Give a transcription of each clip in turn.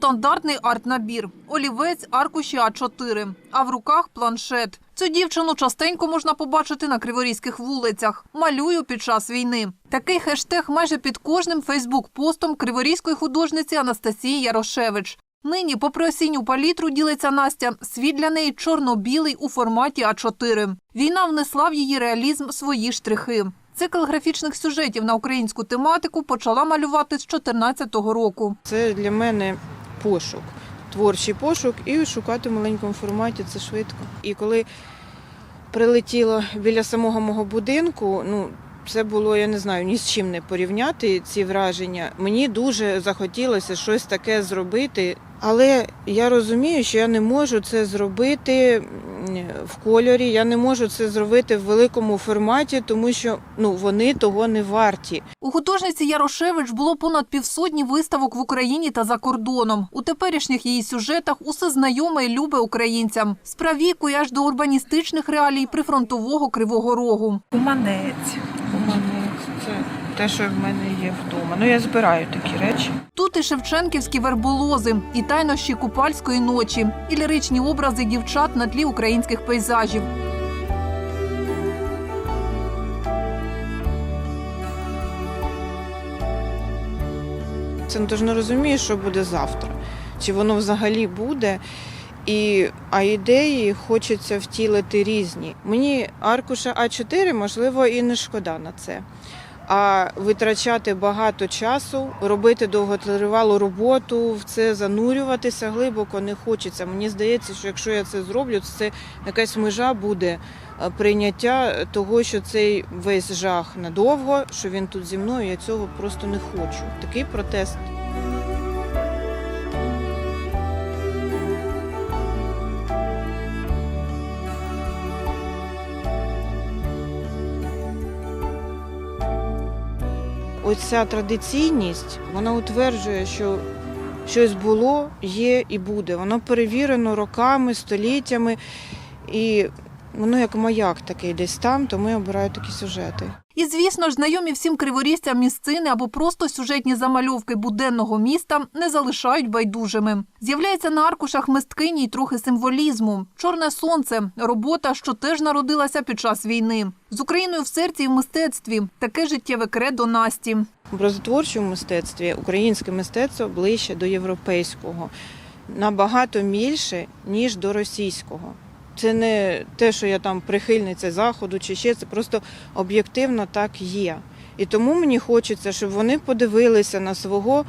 стандартний арт-набір: олівець, аркуші А4, а в руках планшет. Цю дівчину частенько можна побачити на криворізьких вулицях. Малюю під час війни. Такий хештег майже під кожним фейсбук-постом криворізької художниці Анастасії Ярошевич. Нині, попри осінню палітру, ділиться Настя, світ для неї чорно-білий у форматі А4. Війна внесла в її реалізм свої штрихи. Цикл графічних сюжетів на українську тематику почала малювати з 2014 року. Це для мене пошук, творчий пошук, і шукати в маленькому форматі це швидко. І коли прилетіло біля самого мого будинку, ну це було, я не знаю, ні з чим не порівняти ці враження. Мені дуже захотілося щось таке зробити, але я розумію, що я не можу це зробити в кольорі, я не можу це зробити в великому форматі, тому що ну вони того не варті. У художниці Ярошевич було понад півсотні виставок в Україні та за кордоном. У теперішніх її сюжетах усе знайоме і любе українцям. З правіку і аж до урбаністичних реалій прифронтового Кривого Рогу. Гуманець. Те, що в мене є вдома. Ну я збираю такі речі. Тут і шевченківські верболози, і тайнощі купальської ночі, і ліричні образи дівчат на тлі українських пейзажів. Це ти ж не розумієш, що буде завтра, чи воно взагалі буде. І, а ідеї хочеться втілити різні. Мені аркуша А4, можливо, і не шкода на це. А витрачати багато часу, робити довготривалу роботу, в це занурюватися глибоко не хочеться. Мені здається, що якщо я це зроблю, це якась межа буде е, прийняття того, що цей весь жах надовго, що він тут зі мною, я цього просто не хочу. Такий протест. Оця традиційність вона утверджує, що щось було, є і буде. Воно перевірено роками, століттями, і воно як маяк такий десь там, тому я обираю такі сюжети. І, звісно ж, знайомі всім криворізцям місцини або просто сюжетні замальовки буденного міста не залишають байдужими. З'являється на аркушах мисткині й трохи символізму. Чорне сонце робота, що теж народилася під час війни. З Україною в серці і в мистецтві таке життєве кредо Насті. В образотворчому мистецтві українське мистецтво ближче до європейського, набагато більше, ніж до російського. Це не те, що я там прихильниця заходу чи ще це просто об'єктивно так є. І тому мені хочеться, щоб вони подивилися на свого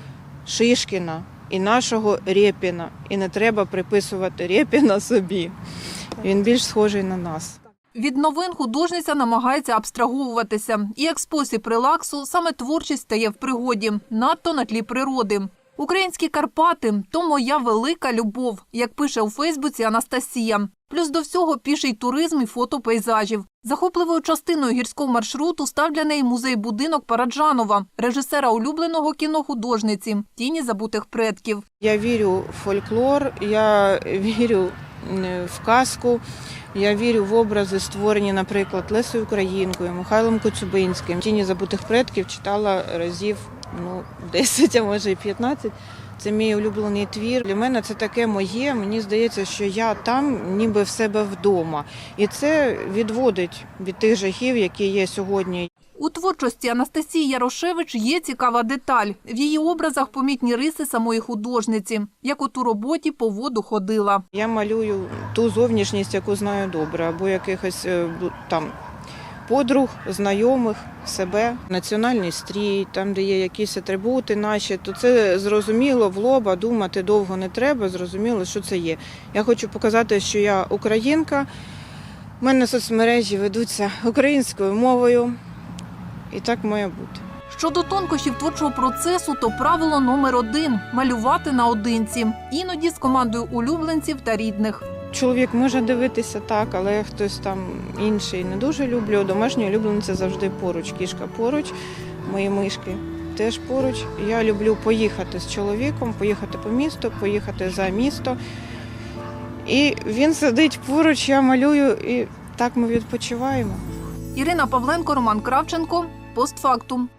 Шишкіна і нашого Рєпіна. І не треба приписувати Рєпіна собі. Він більш схожий на нас. Від новин художниця намагається абстраговуватися. І як спосіб релаксу саме творчість стає в пригоді, надто на тлі природи. Українські Карпати то моя велика любов, як пише у Фейсбуці Анастасія. Плюс до всього піший туризм і фото пейзажів. Захопливою частиною гірського маршруту став для неї музей-будинок Параджанова, режисера улюбленого кіно художниці Тіні забутих предків. Я вірю в фольклор, я вірю в казку, я вірю в образи, створені, наприклад, Лесою Українкою, Михайлом Коцюбинським. Тіні забутих предків читала разів ну, 10, а може і 15. Це мій улюблений твір. Для мене це таке моє. Мені здається, що я там ніби в себе вдома. І це відводить від тих жахів, які є сьогодні. У творчості Анастасії Ярошевич є цікава деталь. В її образах помітні риси самої художниці, як от у роботі по воду ходила. Я малюю ту зовнішність, яку знаю добре, або якихось е, там подруг, знайомих, себе, національний стрій, там, де є якісь атрибути наші, то це зрозуміло в лоба, думати довго не треба, зрозуміло, що це є. Я хочу показати, що я українка. У мене соцмережі ведуться українською мовою, і так має бути. Щодо тонкощів творчого процесу, то правило номер один малювати наодинці, іноді з командою улюбленців та рідних. Чоловік може дивитися так, але хтось там інший не дуже люблю. Домашня улюблениця завжди поруч. Кішка поруч, мої мишки теж поруч. Я люблю поїхати з чоловіком, поїхати по місту, поїхати за місто. І він сидить поруч, я малюю, і так ми відпочиваємо. Ірина Павленко, Роман Кравченко. Постфактум.